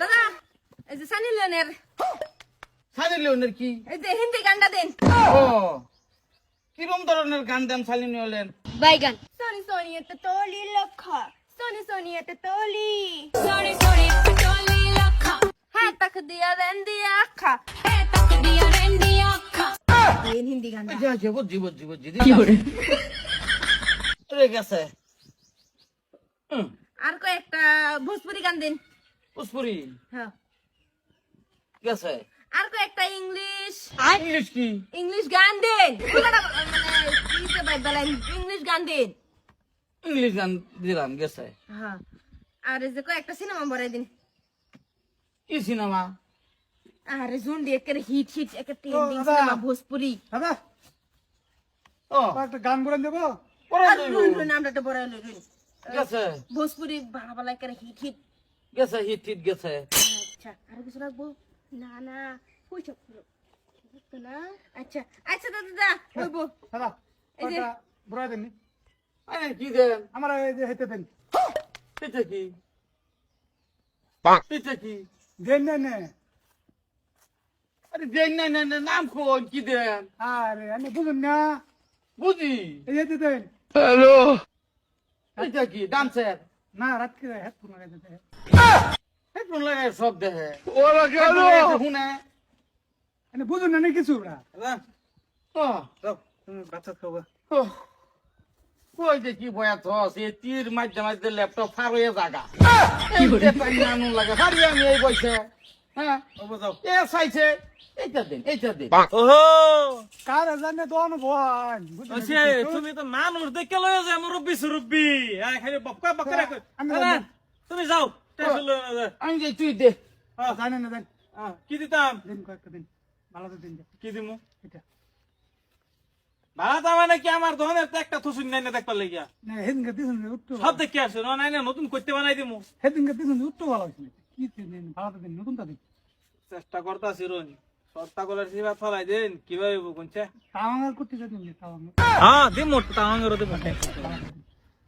দাদা এই যে সানি লিওনের। সানি লিওনের কি? এই যে হিন্দি গানটা দেন। ও ধরনের গান দেন সানি লিওনের? সনি সনি এত তোলি লক্ষ সনি সনি এত তোলি। সনি সনি তোলি লক্ষ হ্যাঁ তাক দিয়া আখা হ্যাঁ তাক দিয়া আখা এই হিন্দি যা যা বুঝি বুঝি বুঝি কি করে? আর কয়েকটা ভোজপুরি গান দিন। পুষ্পুরি হ্যাঁ। গেছে আর কয়েকটা ইংলিশ। ইংলিশ কি? ইংলিশ গান দিন। মানে কি ইংলিশ গান দিন। ইংলিশ গান দিলাম গেছে হ্যাঁ। আর যে কয়েকটা সিনেমা বড়াই দিন। কি সিনেমা? আরে জুন্ডি একের হিট হিট একের ট্রেন্ডিং সিনেমা ভোজপুরি। দাদা ও। একটা গান দেবো? রুন আমরা তো বড়াই লই গেছে ভোজপুরি হিট হিট। গেছে হিট হিট গেছে। আচ্ছা আর কিছু রাখব? না না পয়সা না আচ্ছা আচ্ছা দাদা দা হইবো দাদা এই যে- দেন আরে কি দেন আমার এই যে হেঁটে দেন। এটা কি? এটা কি? দেন না নে। আরে দেন না না না নাম কোন কি দেন? আরে আমি বুঝুন না। বুঝি। এই হেঁটে দেন। এটা কি? ডান্সার? না রাত হেডফোন লাগাই দিতে হেডফোন লাগাই সব দেখে ওরা কেন? শুনে এনে বুঝুন না কিছু না ও। তুমি বাচ্চা খাব কই যে কি বয়া থস এ তীর মাঝে মাঝে ল্যাপটপ ফার হয়ে জাগা এই পানি আনুন লাগে হারি আমি এই বইছে। হ্যাঁ? এ চাইছে। এইটা দিন এইটা দিন। ওহো! কার জানে দোয়ানো ভয়? বুঝুন না ওসে কিছু। তুমি তো মানুষ দেখে লয়ে যায় মুরব্বি সুরব্বি। হ্যাঁ খালি বক্কা বক্কা রাখো আমি না, যাব। তুমি যাও টেনশন লও না, আমি যে তুই দে। হ্যাঁ, জানেন না দেন। হ্যাঁ, কি দিতাম? দিন কয়েকটা দিন। ভালো দিন কি দিমু? এটা। ভাড়া তা মানে কি? আমার দোকানের তো একটা থুসুন নাই না দেখবার লাগিয়া। না হেদিনকে দিছুন উঠতো সব দেখে আসছে না নাই না নতুন করতে বানাই দিমু। হেদিনকে দিছুন উঠতো ভালো হয়েছিল নতুনটা দিন? চেষ্টা করতাছি রোন সস্তা কলার সিবা ফলাই দেন কীভাবে বুঝছে তাওয়াঙ্গার করতে দিন তাওয়াঙ্গার হ্যাঁ তাওয়াঙ্গের দিমু।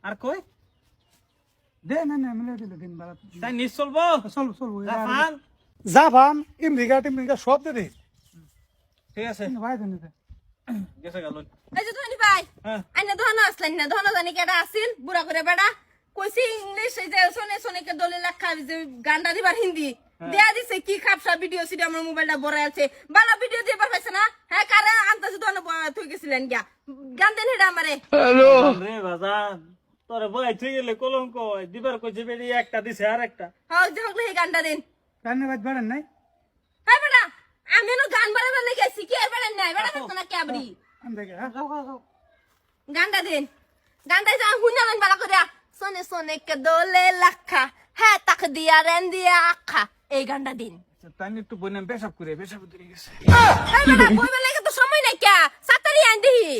আর কই? দে না না মিলে দিলে দিন দিন। তাই নিজ চলবো? চলবো চলবো সব দে দে। ঠিক আছে। ভাই দেন দে। গেছে গেল। এই যে ধনী ভাই হ্যাঁ। আইনা ধনো আসলেন না ধনো জানি কেডা আসিল? বুড়া করে বেড়া। কইছি ইংলিশ এই যে শোনে শোনে কে দলে লেখা যে গানটা দিবার হিন্দি। দেয়া দিছে কি খাপসা ভিডিও সিডি আমার মোবাইলটা বড় আছে। বালা ভিডিও দিবার পাইছে না? হ্যাঁ কারে? আনতাছে ধনো থই গেছিলেন গিয়া। গান দেন হেডা আমারে। হ্যালো। রে বাজান তোরে বই ঠিক গেলে কলঙ্ক। দিবার কইছে বেরি একটা দিছে আর একটা। হ্যাঁ যে এই গানটা দেন। কানে বাজ বাড়েন নাই? হ্যাঁ বেড়া আমি নো গান বাড়াবার লেগে শিখি আর বেড়া নাই? বেড়া থাকতো না ক্যাবরি হ্যাঁ। গানটা দেন। গানটা যা হুনালেন বালা করিয়া সোনে সোনে কে দোলে লাখা। হ্যাঁ তাক দিয়া রেন দিয়া আখা। এই গানটা দিন। তাই একটু বইনাম পেশাব করে পেশাব দিয়ে গেছে। এই বেটা বই বেলা তো সময় নাই কে? সাতারি আন দিহি।